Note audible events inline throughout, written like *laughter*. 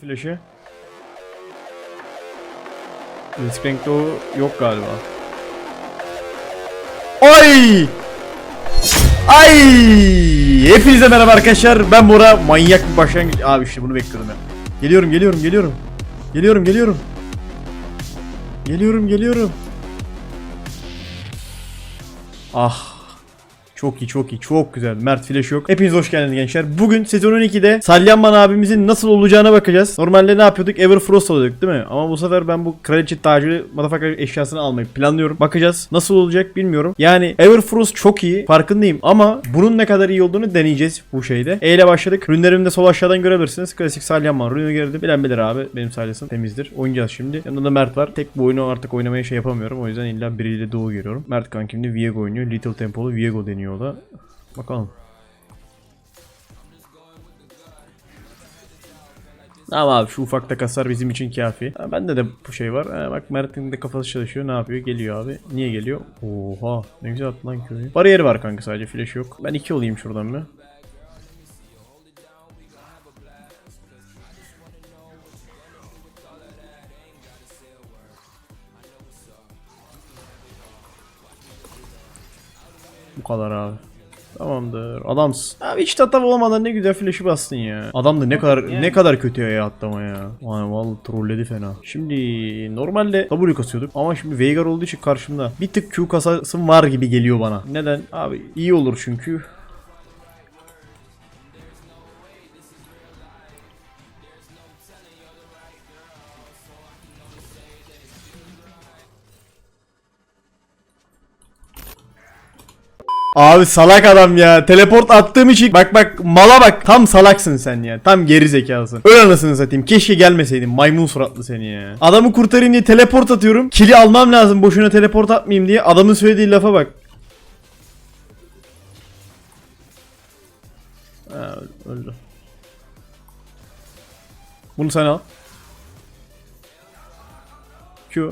Flash'ı. Blitzcrank'te o yok galiba. Ay! Ay! Hepinize merhaba arkadaşlar. Ben Bora. Manyak bir başlangıç. Abi işte bunu bekliyordum ya. Geliyorum, geliyorum, geliyorum. Geliyorum, geliyorum. Geliyorum, geliyorum. Ah. Çok iyi çok iyi çok güzel. Mert Flash yok. Hepiniz hoş geldiniz gençler. Bugün sezon 12'de Salyanman abimizin nasıl olacağına bakacağız. Normalde ne yapıyorduk? Everfrost alıyorduk değil mi? Ama bu sefer ben bu kraliçe tacı motherfucker eşyasını almayı planlıyorum. Bakacağız. Nasıl olacak bilmiyorum. Yani Everfrost çok iyi. Farkındayım. Ama bunun ne kadar iyi olduğunu deneyeceğiz bu şeyde. E ile başladık. Rünlerimi de sol aşağıdan görebilirsiniz. Klasik Salyanman rünü girdi. Bilen bilir abi. Benim salyasım temizdir. Oynayacağız şimdi. Yanında da Mert var. Tek bu oyunu artık oynamaya şey yapamıyorum. O yüzden illa biriyle doğu giriyorum. Mert kankim de Viego oynuyor. Little Tempolu Viego deniyor o da. Bakalım. Ama abi şu ufak takaslar bizim için kafi. Ha, bende de bu şey var. Ha, bak Mert'in de kafası çalışıyor. Ne yapıyor? Geliyor abi. Niye geliyor? Oha. Ne güzel attı lan köyü. Bariyeri var kanka sadece. Flash yok. Ben iki olayım şuradan bir. Kadar abi. Tamamdır. Adamsın. Abi hiç tatava olmadan ne güzel flash'ı bastın ya. Adam da ne kadar ne kadar kötü ya atlama ya. Vay vallahi trolledi fena. Şimdi normalde W kasıyorduk ama şimdi Veigar olduğu için karşımda bir tık Q kasasım var gibi geliyor bana. Neden? Abi iyi olur çünkü. Abi salak adam ya. Teleport attığım için bak bak mala bak. Tam salaksın sen ya. Tam geri zekalısın. Öl anasını satayım. Keşke gelmeseydin. Maymun suratlı seni ya. Adamı kurtarayım diye teleport atıyorum. Kili almam lazım. Boşuna teleport atmayayım diye. Adamın söylediği lafa bak. Ha, öldü. Bunu sen al. Q.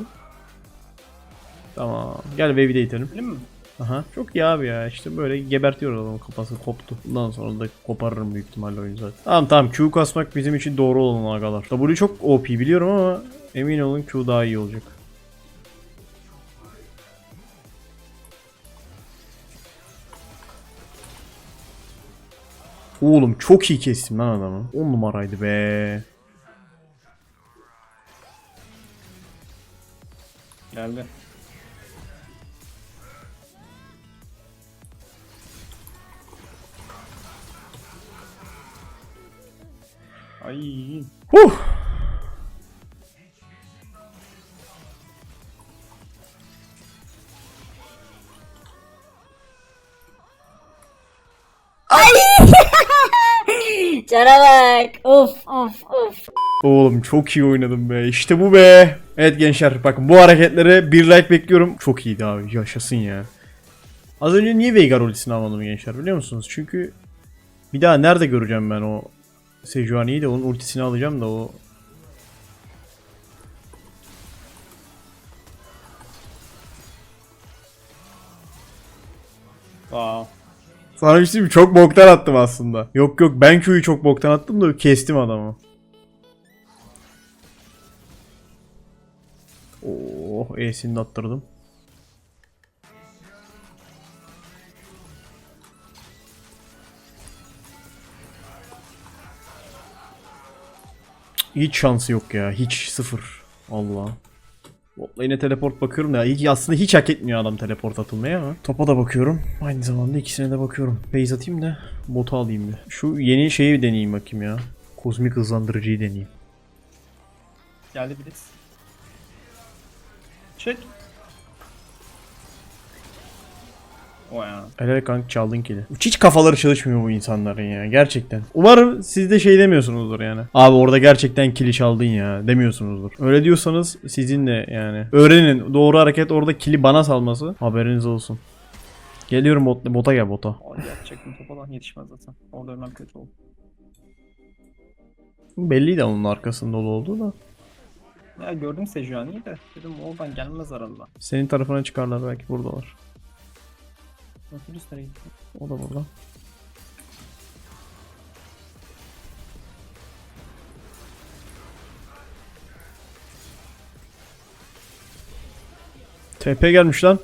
Tamam. Gel wave'i de itelim. Değil mi? Aha. Çok iyi abi ya. İşte böyle gebertiyor adamın kafası koptu. Bundan sonra da koparırım büyük ihtimalle oyunu zaten. Tamam tamam Q kasmak bizim için doğru olan agalar. W çok OP biliyorum ama emin olun Q daha iyi olacak. Oğlum çok iyi kestim lan adamı. 10 numaraydı be. Geldi. Ay. Huh. Cana *laughs* bak. Of of of. Oğlum çok iyi oynadım be. İşte bu be. Evet gençler bakın bu hareketlere bir like bekliyorum. Çok iyiydi abi. Yaşasın ya. Az önce niye Veigar ultisini almadım gençler biliyor musunuz? Çünkü bir daha nerede göreceğim ben o Sejuani'yi de onun ultisini alacağım da o Wow. Sana bir şey mi? Çok boktan attım aslında. Yok yok ben Q'yu çok boktan attım da kestim adamı. Oh E'sini de attırdım. Hiç şansı yok ya. Hiç sıfır. Allah. Botla yine teleport bakıyorum da hiç, aslında hiç hak etmiyor adam teleport atılmaya ama. Topa da bakıyorum. Aynı zamanda ikisine de bakıyorum. Base atayım da botu alayım bir. Şu yeni şeyi deneyeyim bakayım ya. Kozmik hızlandırıcıyı deneyeyim. Geldi Blitz. Çek. Helal kanka çaldın kili. Hiç kafaları çalışmıyor bu insanların ya gerçekten. Umarım siz de şey demiyorsunuzdur yani. Abi orada gerçekten kili çaldın ya demiyorsunuzdur. Öyle diyorsanız sizin de yani. Öğrenin doğru hareket orada kili bana salması. Haberiniz olsun. Geliyorum bot, bota gel bota. Yapacaktım topa yetişmez zaten. Orada ölmem kötü oldu. Belliydi onun arkasında dolu olduğu da. Ya gördüm Sejuani'yi de. Dedim oradan gelmez arada. Senin tarafına çıkarlar belki buradalar. Nautilus'lara gitti. O da burada. TP gelmiş lan.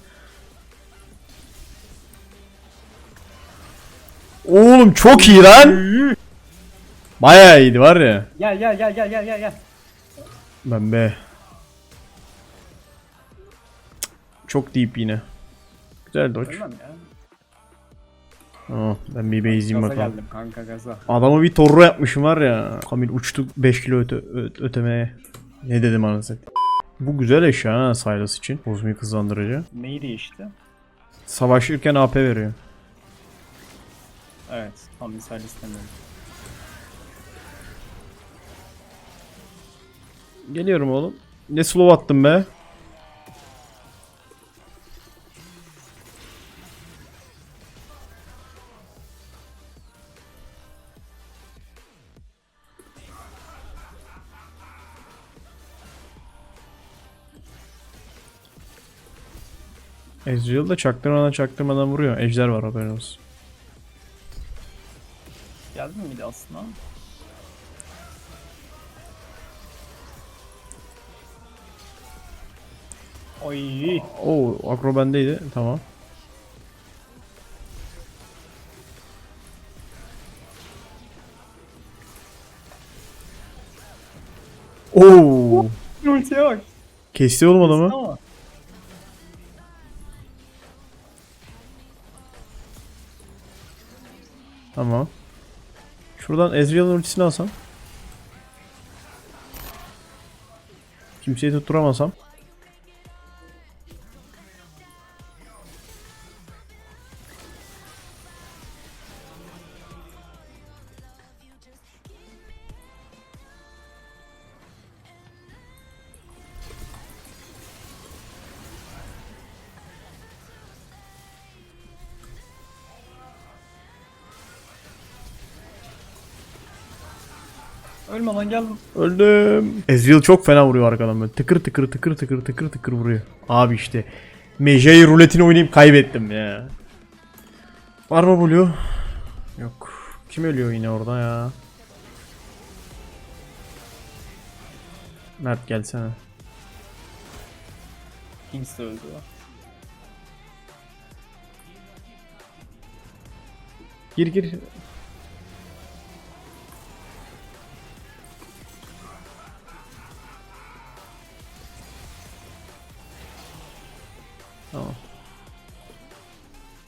Oğlum çok iyi lan. Baya iyiydi var ya. Gel gel gel gel gel gel gel. Ben be. Çok deep yine. Güzel dodge. Aa, ben bir base'yim Gaza bakalım. geldim kanka gaza. Adamı bir torro yapmışım var ya. Kamil uçtu 5 kilo öte, ö- ötemeye. Ne dedim anasını. Bu güzel eşya ha Silas için. Kozmik hızlandırıcı. Neyi değişti? Savaşırken AP veriyor. Evet. Tam misal istemiyorum. Geliyorum oğlum. Ne slow attım be. Ezreal da çaktırmadan çaktırmadan vuruyor. Ejder var haberin olsun. Geldin miydi aslında? Oy. Oo akro bendeydi. Tamam. Oo. Ultiye bak. Kesti oğlum adamı. Tamam. Şuradan Ezreal'ın ultisini alsam. Kimseyi tutturamasam. Ölme lan gel. Öldüm. Ezreal çok fena vuruyor arkadan böyle. Tıkır tıkır tıkır tıkır tıkır tıkır vuruyor. Abi işte. Mejai ruletini oynayıp kaybettim ya. Var mı Blue? Yok. Kim ölüyor yine orada ya? Mert gelsene. Kings de öldü. Gir gir.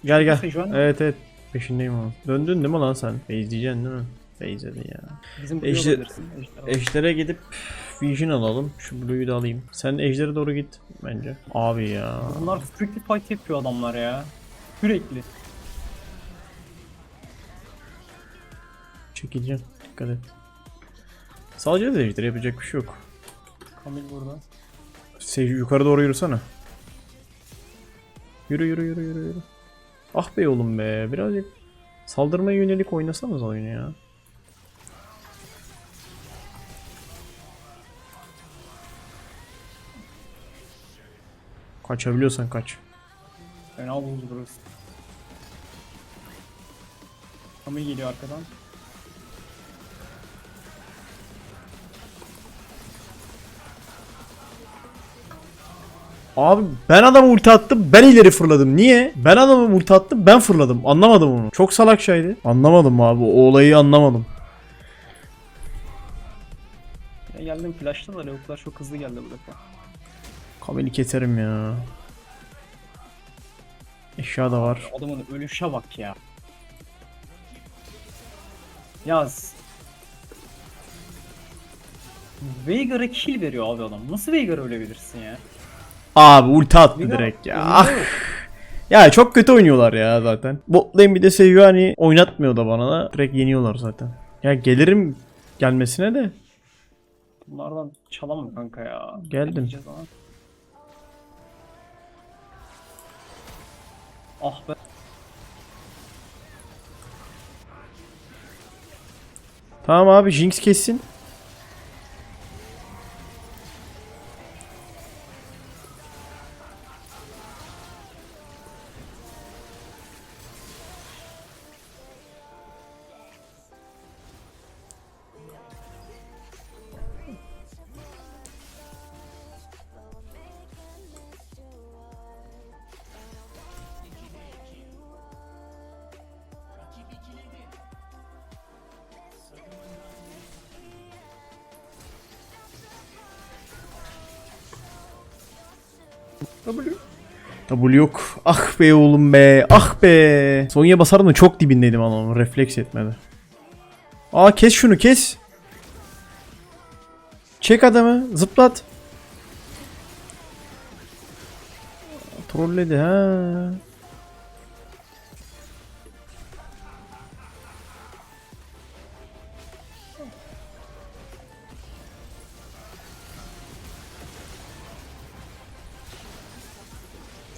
Gel gel. Şu an? Evet evet. Peşindeyim ama. Döndün değil mi lan sen? Base diyeceksin değil mi? Dedin ya. Bizim Ejder- Ejder... Ejder. Ejder'e gidip Vision alalım. Şu Blue'yu da alayım. Sen Ejder'e doğru git bence. Abi ya. Bunlar sürekli fight yapıyor adamlar ya. Sürekli. Çekileceğim. Dikkat et. Salacağız Ejder'e yapacak bir şey yok. Kamil burada. Şey, yukarı doğru yürüsene. Yürü yürü yürü yürü yürü. Ah be oğlum be. Birazcık saldırmaya yönelik oynasanız oyunu ya. Kaçabiliyorsan kaç. Fena buldu burası. Kamil geliyor arkadan. Abi ben adamı ulti attım ben ileri fırladım. Niye? Ben adamı ulti attım ben fırladım. Anlamadım onu. Çok salak şeydi. Anlamadım abi. O olayı anlamadım. Ya geldim flash'talar lavuklar çok hızlı geldi bu defa. Kamil'i keserim ya. Eşya da var. Adamın ölüşe bak ya. Yaz. Veigar'a kill veriyor abi adam. Nasıl Veigar'a ölebilirsin ya? Abi ulti attı direkt ya. Ah. *laughs* Ya çok kötü oynuyorlar ya zaten. Bot lane bir de seviyor hani oynatmıyor da bana da. Direkt yeniyorlar zaten. Ya gelirim gelmesine de. Bunlardan çalamam kanka ya. Geldim. Ah be. Tamam abi Jinx kessin. W. W yok. Ah be oğlum be. Ah be. Sonya'ya basardım da çok dibindeydim ama refleks etmedi. Aa kes şunu kes. Çek adamı. Zıplat. Trolledi ha.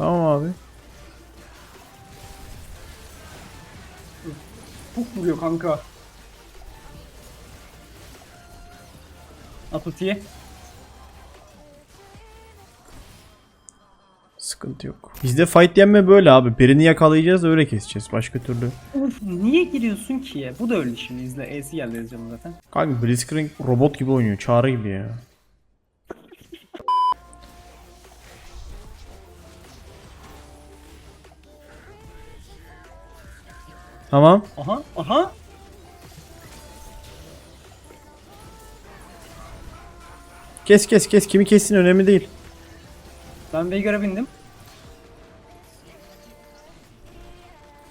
Tamam abi. Puk vuruyor kanka. At ultiyi. Sıkıntı yok. Bizde fight yenme böyle abi. Birini yakalayacağız öyle keseceğiz. Başka türlü. Uf niye giriyorsun ki ya? Bu da öldü şimdi izle. E'si geldi zaten. Kanka Blitzcrank robot gibi oynuyor. Çağrı gibi ya. Tamam. Aha aha. Kes kes kes. Kimi kessin önemli değil. Ben Veigar'a bindim.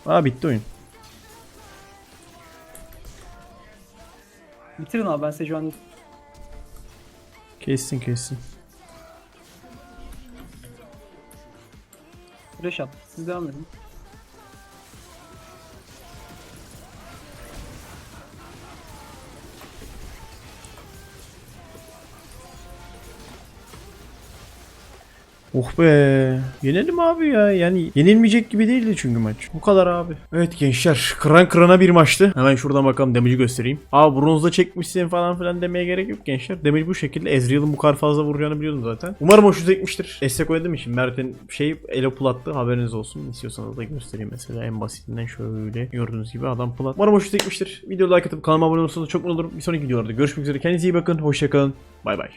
Aa bitti oyun. Bitirin abi ben Sejuani. Kessin kessin. Flash at. Siz devam edin. Oh be. Yenelim abi ya. Yani yenilmeyecek gibi değildi çünkü maç. Bu kadar abi. Evet gençler. Kıran kırana bir maçtı. Hemen şuradan bakalım damage'i göstereyim. Aa bronzda çekmişsin falan filan demeye gerek yok gençler. Damage bu şekilde. Ezreal'ın bu kadar fazla vuracağını biliyordum zaten. Umarım hoşunuza gitmiştir. Destek oynadım için Mert'in şey elo plattı. Haberiniz olsun. İstiyorsanız da göstereyim mesela. En basitinden şöyle. Gördüğünüz gibi adam plat. Umarım hoşunuza gitmiştir. Video like atıp kanalıma abone olursanız çok mutlu olurum. Bir sonraki videolarda görüşmek üzere. Kendinize iyi bakın. Hoşçakalın. Bay bay.